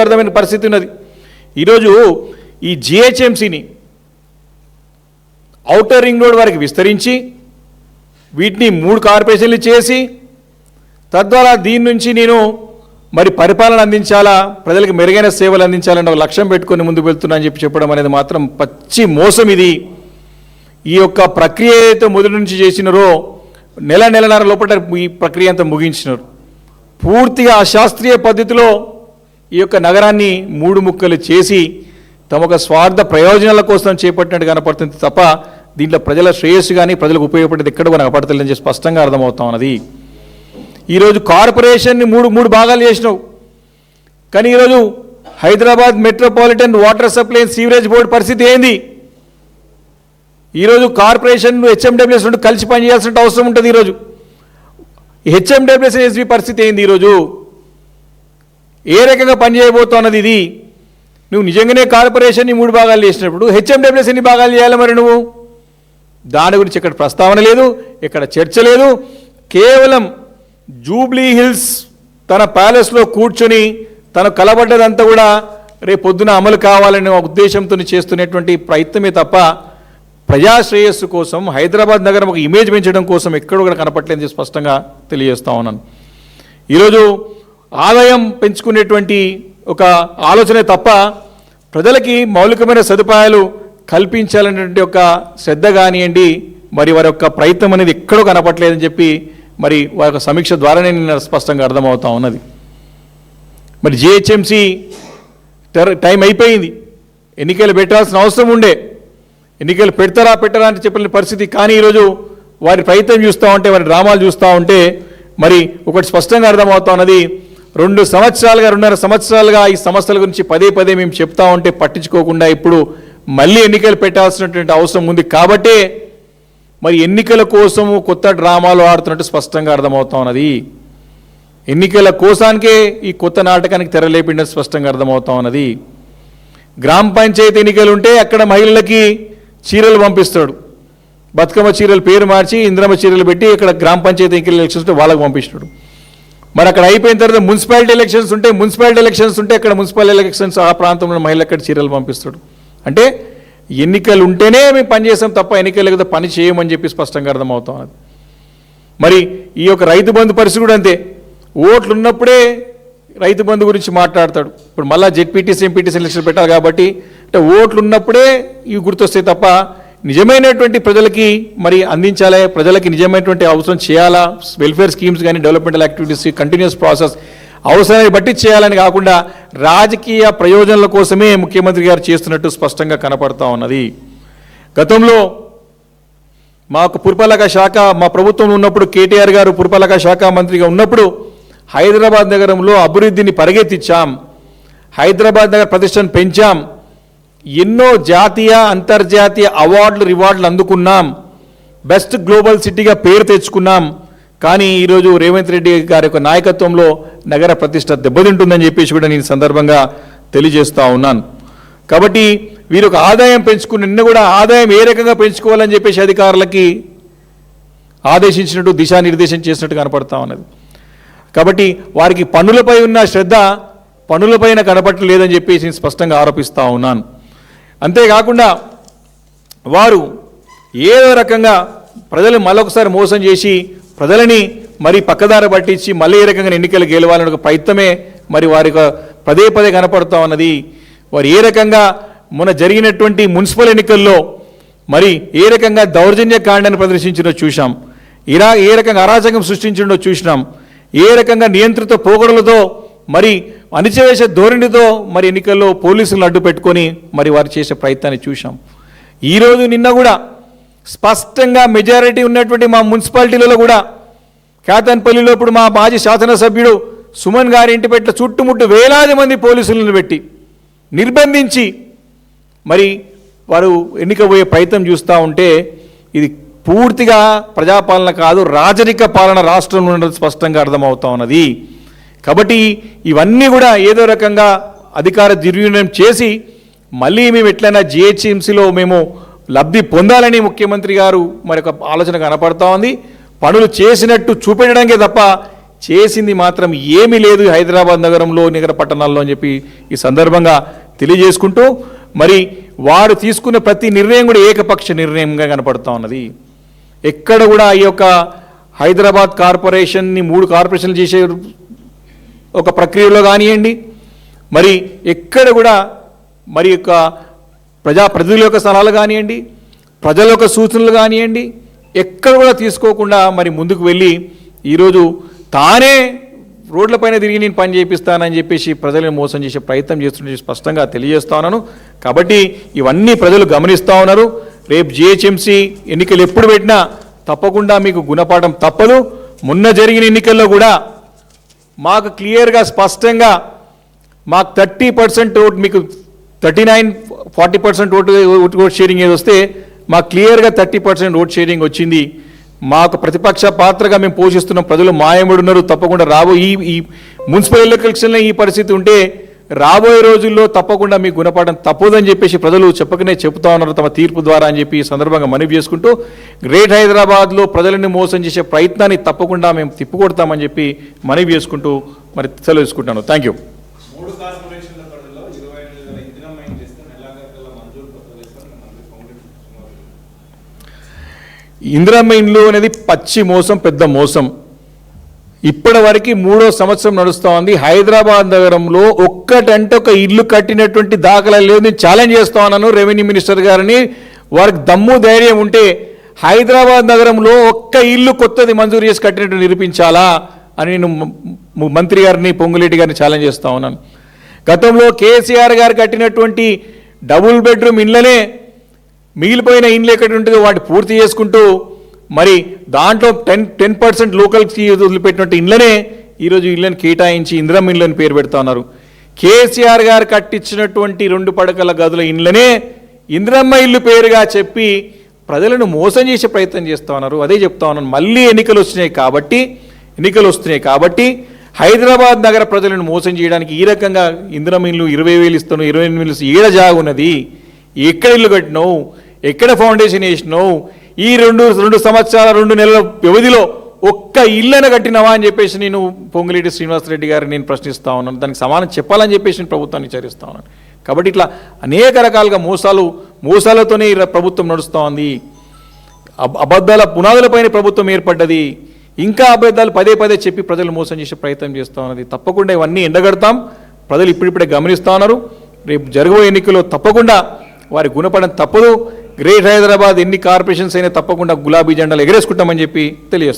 అర్థమైన పరిస్థితి ఉన్నది. ఈరోజు ఈ జిహెచ్ఎంసీని ఔటర్ రింగ్ రోడ్ వరకు విస్తరించి వీటిని మూడు కార్పొరేషన్లు చేసి తద్వారా దీని నుంచి నేను మరి పరిపాలన అందించాలా ప్రజలకు మెరుగైన సేవలు అందించాలని ఒక లక్ష్యం పెట్టుకొని ముందుకు వెళ్తున్నా అని చెప్పి చెప్పడం అనేది మాత్రం పచ్చి మోసం ఇది. ఈ యొక్క ప్రక్రియ ఏదైతే మొదటి నుంచి చేసినారో నెల నెలన్నర లోపల ఈ ప్రక్రియ అంతా ముగించినారు. పూర్తిగా అశాస్త్రీయ పద్ధతిలో ఈ యొక్క నగరాన్ని మూడు ముక్కలు చేసి తమ స్వార్థ ప్రయోజనాల కోసం చేపట్టినట్టు కనపడుతుంది తప్ప దీంట్లో ప్రజల శ్రేయస్సు కానీ ప్రజలకు ఉపయోగపడేది ఎక్కడ కనపడతలేదని చెప్పి స్పష్టంగా అర్థమవుతా ఉన్నది. ఈరోజు కార్పొరేషన్ని మూడు మూడు భాగాలు చేసినావు. కానీ ఈరోజు Hyderabad metropolitan water supply and sewerage board పరిస్థితి ఏంది? ఈరోజు కార్పొరేషన్ హెచ్ఎండబ్ల్యూఎస్ రెండు కలిసి పనిచేయాల్సిన అవసరం ఉంటుంది ఈరోజు. హెచ్ఎండబ్ల్యూఎస్ ఎస్బీ పరిస్థితి ఏంది ఈరోజు? ఏ రకంగా పనిచేయబోతున్నది ఇది? నువ్వు నిజంగానే కార్పొరేషన్ని మూడు భాగాలు చేసినప్పుడు హెచ్ఎండబ్ల్యూఎస్ ఎన్ని భాగాలు చేయాలి మరి నువ్వు? దాని గురించి ఇక్కడ ప్రస్తావన లేదు ఇక్కడ చర్చ లేదు. కేవలం జూబ్లీ హిల్స్ తన ప్యాలెస్లో కూర్చొని తను కలబడ్డదంతా కూడా రేపు పొద్దున అమలు కావాలనే ఒక ఉద్దేశంతో చేస్తున్నటువంటి ప్రయత్నమే తప్ప ప్రజాశ్రేయస్సు కోసం హైదరాబాద్ నగరం ఒక ఇమేజ్ పెంచడం కోసం ఎక్కడ కూడా కనపట్లేదు స్పష్టంగా తెలియజేస్తా ఉన్నాను. ఈరోజు ఆదాయం పెంచుకునేటువంటి ఒక ఆలోచనే తప్ప ప్రజలకి మౌలికమైన సదుపాయాలు కల్పించాలనేటువంటి ఒక శ్రద్ధ కానివ్వండి మరి వారి యొక్క ప్రయత్నం అనేది ఎక్కడో కనపట్లేదని చెప్పి మరి వారి యొక్క సమీక్ష ద్వారానే నిన్న స్పష్టంగా అర్థమవుతా ఉన్నది. మరి జిహెచ్ఎంసి టైం అయిపోయింది. ఎన్నికలు పెట్టాల్సిన అవసరం ఉండే. ఎన్నికలు పెడతారా పెట్టరా అని చెప్పిన పరిస్థితి. కానీ ఈరోజు వారి ప్రయత్నం చూస్తూ ఉంటే వారి డ్రామాలు చూస్తూ ఉంటే మరి ఒకటి స్పష్టంగా అర్థమవుతా ఉన్నది. రెండు సంవత్సరాలుగా రెండున్నర సంవత్సరాలుగా ఈ సమస్యల గురించి పదే పదే మేము చెప్తా ఉంటే పట్టించుకోకుండా ఇప్పుడు మళ్ళీ ఎన్నికలు పెట్టాల్సినటువంటి అవసరం ఉంది కాబట్టే మరి ఎన్నికల కోసము కొత్త డ్రామాలు ఆడుతున్నట్టు స్పష్టంగా అర్థమవుతా ఉన్నది. ఎన్నికల కోసానికే ఈ కొత్త నాటకానికి తెరలేపిండని స్పష్టంగా అర్థమవుతా ఉన్నది. గ్రామ పంచాయతీ ఎన్నికలు ఉంటే అక్కడ మహిళలకి చీరలు పంపిస్తాడు. బతుకమ్మ చీరలు పేరు మార్చి ఇంద్రమ్మ చీరలు పెట్టి ఇక్కడ గ్రామ పంచాయతీ ఎన్నికల ఎలక్షన్స్ వాళ్ళకి పంపిస్తాడు. మరి అక్కడ అయిపోయిన తర్వాత మున్సిపాలిటీ ఎలక్షన్స్ ఉంటే మున్సిపాలిటీ ఎలక్షన్స్ ఉంటే అక్కడ మున్సిపల్ ఎలక్షన్స్ ఆ ప్రాంతంలో మహిళలు అక్కడ చీరలు పంపిస్తాడు? అంటే ఎన్నికలు ఉంటేనే మేము పని చేస్తాం తప్ప ఎన్నికలు కదా పని చేయమని చెప్పి స్పష్టంగా అర్థమవుతాం అది. మరి ఈ యొక్క రైతు బంధు పరిస్థితి కూడా అంతే. ఓట్లు ఉన్నప్పుడే రైతు బంధు గురించి మాట్లాడతాడు. ఇప్పుడు మళ్ళీ జెడ్పీటీసీ ఎంపీటీసీ ఎలక్షన్ పెట్టాలి కాబట్టి అంటే ఓట్లు ఉన్నప్పుడే ఇవి గుర్తొస్తాయి తప్ప నిజమైనటువంటి ప్రజలకి మరి అందించాలి ప్రజలకి నిజమైనటువంటి అవసరం చేయాలా వెల్ఫేర్ స్కీమ్స్ కానీ డెవలప్మెంటల్ యాక్టివిటీస్ కంటిన్యూస్ ప్రాసెస్ అవసరాన్ని బట్టి చేయాలని కాకుండా రాజకీయ ప్రయోజనాల కోసమే ముఖ్యమంత్రి గారు చేస్తున్నట్టు స్పష్టంగా కనపడతా ఉన్నది. గతంలో మాకు పురపాలక శాఖ మా ప్రభుత్వం ఉన్నప్పుడు కేటీఆర్ గారు పురపాలక శాఖ మంత్రిగా ఉన్నప్పుడు హైదరాబాద్ నగరంలో అభివృద్ధిని పరిగెత్తించాం హైదరాబాద్ నగర ప్రతిష్టను పెంచాం. ఎన్నో జాతీయ అంతర్జాతీయ అవార్డులు రివార్డులు అందుకున్నాం. బెస్ట్ గ్లోబల్ సిటీగా పేరు తెచ్చుకున్నాం. కానీ ఈరోజు రేవంత్ రెడ్డి గారి యొక్క నాయకత్వంలో నగర ప్రతిష్ట దెబ్బతింటుందని చెప్పేసి కూడా నేను సందర్భంగా తెలియజేస్తూ ఉన్నాను. కాబట్టి వీరు ఒక ఆదాయం పెంచుకుని నిన్న కూడా ఆదాయం ఏ రకంగా పెంచుకోవాలని చెప్పేసి అధికారులకి ఆదేశించినట్టు దిశానిర్దేశం చేసినట్టు కనపడతా ఉన్నది. కాబట్టి వారికి పన్నులపై ఉన్న శ్రద్ధ పనులపైన కనపట్టలేదని చెప్పేసి నేను స్పష్టంగా ఆరోపిస్తూ ఉన్నాను. అంతేకాకుండా వారు ఏదో రకంగా ప్రజలు మరొకసారి మోసం చేసి ప్రజలని మరి పక్కదారి పట్టించి మళ్ళీ ఏ రకంగా ఎన్నికలు గెలవాలని ఒక ప్రయత్నమే మరి వారి పదే పదే కనపడుతూ ఉన్నది. వారు ఏ రకంగా మొన్న జరిగినటువంటి మున్సిపల్ ఎన్నికల్లో మరి ఏ రకంగా దౌర్జన్య కాండాన్ని ప్రదర్శించినో చూశాం. ఇరా ఏ రకంగా అరాచకం సృష్టించిండో చూసినాం. ఏ రకంగా నియంత్రిత పోగడలతో మరి అణిచివేసే ధోరణితో మరి ఎన్నికల్లో పోలీసులను అడ్డు పెట్టుకొని మరి వారు చేసే ప్రయత్నాన్ని చూశాం. ఈరోజు నిన్న కూడా స్పష్టంగా మెజారిటీ ఉన్నటువంటి మా మున్సిపాలిటీలలో కూడా కేతన్పల్లిలో ఇప్పుడు మా మాజీ శాసనసభ్యుడు సుమన్ గారి ఇంటి పెట్ట చుట్టుముట్టు వేలాది మంది పోలీసులను పెట్టి నిర్బంధించి మరి వారు ఎన్నికపోయే ప్రయత్నం చూస్తూ ఉంటే ఇది పూర్తిగా ప్రజాపాలన కాదు రాజరిక పాలన రాష్ట్రంలో ఉన్నది స్పష్టంగా అర్థమవుతా ఉన్నది. కాబట్టి ఇవన్నీ కూడా ఏదో రకంగా అధికార దుర్వినియోగం చేసి మళ్ళీ మేము ఎట్లయినా జిహెచ్ఎంసీలో మేము లబ్ధి పొందాలని ముఖ్యమంత్రి గారు మరి ఒక ఆలోచన కనపడతా ఉంది. పనులు చేసినట్టు చూపెట్టడానికే తప్ప చేసింది మాత్రం ఏమీ లేదు హైదరాబాద్ నగరంలో నగర పట్టణాల్లో అని చెప్పి ఈ సందర్భంగా తెలియజేసుకుంటూ మరి వారు తీసుకున్న ప్రతి నిర్ణయం కూడా ఏకపక్ష నిర్ణయంగా కనపడుతూ ఉన్నది. ఎక్కడ కూడా ఈ యొక్క హైదరాబాద్ కార్పొరేషన్ని మూడు కార్పొరేషన్లు చేసే ఒక ప్రక్రియలో కానివ్వండి మరి ఎక్కడ కూడా మరి యొక్క ప్రజా ప్రతినిధుల యొక్క సలహాలు కానివ్వండి ప్రజల యొక్క సూచనలు కానివ్వండి ఎక్కడ కూడా తీసుకోకుండా మరి ముందుకు వెళ్ళి ఈరోజు తానే రోడ్లపైన తిరిగి నేను పని చేపిస్తానని చెప్పేసి ప్రజలను మోసం చేసే ప్రయత్నం చేస్తున్న స్పష్టంగా తెలియజేస్తా ఉన్నాను. కాబట్టి ఇవన్నీ ప్రజలు గమనిస్తూ ఉన్నారు. రేపు జిహెచ్ఎంసీ ఎన్నికలు ఎప్పుడు పెట్టినా తప్పకుండా మీకు గుణపాఠం తప్పదు. మొన్న జరిగిన ఎన్నికల్లో కూడా మాకు క్లియర్గా స్పష్టంగా మాకు థర్టీ పర్సెంట్ ఓటు మీకు thirty nine forty percent vote vote vote sharing ఏది వస్తే మాకు క్లియర్గా థర్టీ పర్సెంట్ ఓట్ షేరింగ్ వచ్చింది. మాకు ప్రతిపక్ష పాత్రగా మేము పోషిస్తున్న ప్రజలు మాయముడున్నారు తప్పకుండా రాబో ఈ ఈ మున్సిపల్ ఎలక్షన్లో ఈ పరిస్థితి ఉంటే రాబోయే రోజుల్లో తప్పకుండా మీ గుణపాఠం తప్పదని చెప్పేసి ప్రజలు చెప్పకనే చెప్తా ఉన్నారు. తమ తీర్పు ద్వారా అని చెప్పి ఈ సందర్భంగా మనవి చేసుకుంటూ గ్రేట్ హైదరాబాద్లో ప్రజలను మోసం చేసే ప్రయత్నాన్ని తప్పకుండా మేము తిప్పుకొడతామని చెప్పి మనవి చేసుకుంటూ మరి సెలవు తీసుకుంటాను థ్యాంక్ యూ. మూడు కార్పొరేషన్ల పరిధిలో ఇరవై ఎనిమిది వేల ఇంధనం మైన్ చేస్తే నెలాఖరుల మంజూరు పత్రాలు ఇస్తారు మంత్రి కాంగ్రెస్ ఇందిరమ్మ ఇండ్లు అనేది పచ్చి మోసం పెద్ద మోసం. ఇప్పటి వరకు మూడో సంవత్సరం నడుస్తూ ఉంది. హైదరాబాద్ నగరంలో ఒక్కటంటే ఒక ఇల్లు కట్టినటువంటి దాఖలా లేదు. నేను ఛాలెంజ్ చేస్తా ఉన్నాను రెవెన్యూ మినిస్టర్ గారిని. వారికి దమ్ము ధైర్యం ఉంటే హైదరాబాద్ నగరంలో ఒక్క ఇల్లు కొత్తది మంజూరు చేసి కట్టినట్టు నిరూపించాలా అని నేను మంత్రి గారిని పొంగులేటి గారిని ఛాలెంజ్ చేస్తా ఉన్నాను. గతంలో కేసీఆర్ గారు కట్టినటువంటి డబుల్ బెడ్రూమ్ ఇళ్ళనే మిగిలిపోయిన ఇండ్లు ఎక్కడ ఉంటుందో వాటి పూర్తి చేసుకుంటూ మరి దాంట్లో టెన్ టెన్ పర్సెంట్ లోకల్కి వదిలిపెట్టినట్టు ఇండ్లనే ఈరోజు ఇళ్ళని కేటాయించి ఇందిరమ్మ ఇళ్ళని పేరు పెడతా ఉన్నారు. కేసీఆర్ గారు కట్టించినటువంటి రెండు పడకల గదుల ఇండ్లనే ఇందిరమ్మ ఇల్లు పేరుగా చెప్పి ప్రజలను మోసం చేసే ప్రయత్నం చేస్తా ఉన్నారు. అదే చెప్తా ఉన్నాను. మళ్ళీ ఎన్నికలు వస్తున్నాయి కాబట్టి ఎన్నికలు వస్తున్నాయి కాబట్టి హైదరాబాద్ నగర ప్రజలను మోసం చేయడానికి ఈ రకంగా ఇందిరమ్మ ఇల్లు ఇరవై వేలు ఇస్తాను ఇరవై ఎనిమిది వేలు ఏడ జాగున్నది? ఎక్కడ ఇల్లు కట్టినావు? ఎక్కడ ఫౌండేషన్ వేసినావు? ఈ రెండు రెండు సంవత్సరాల రెండు నెలల వ్యవధిలో ఒక్క ఇల్లైనా కట్టినవా అని చెప్పేసి నేను పొంగులేటి శ్రీనివాసరెడ్డి గారిని నేను ప్రశ్నిస్తా ఉన్నాను. దానికి సమానం చెప్పాలని చెప్పేసి నేను ప్రభుత్వాన్ని హెచ్చరిస్తా ఉన్నాను. కాబట్టి ఇట్లా అనేక రకాలుగా మోసాలు మోసాలతోనే ప్రభుత్వం నడుస్తూ ఉంది. అబద్ధాల పునాదులపైన ప్రభుత్వం ఏర్పడ్డది. ఇంకా అబద్ధాలు పదే పదే చెప్పి ప్రజలు మోసం చేసే ప్రయత్నం చేస్తూ ఉన్నది. తప్పకుండా ఇవన్నీ ఎండగడతాం. ప్రజలు ఇప్పుడిప్పుడే గమనిస్తూ ఉన్నారు. రేపు జరగబోయే ఎన్నికల్లో తప్పకుండా వారి గుణపడడం తప్పదు. గ్రేట్ హైదరాబాద్ ఎన్ని కార్పొరేషన్స్ అయినా తప్పకుండా గులాబీ జెండాలు ఎగరేసుకుంటామని చెప్పి తెలియజేస్తాం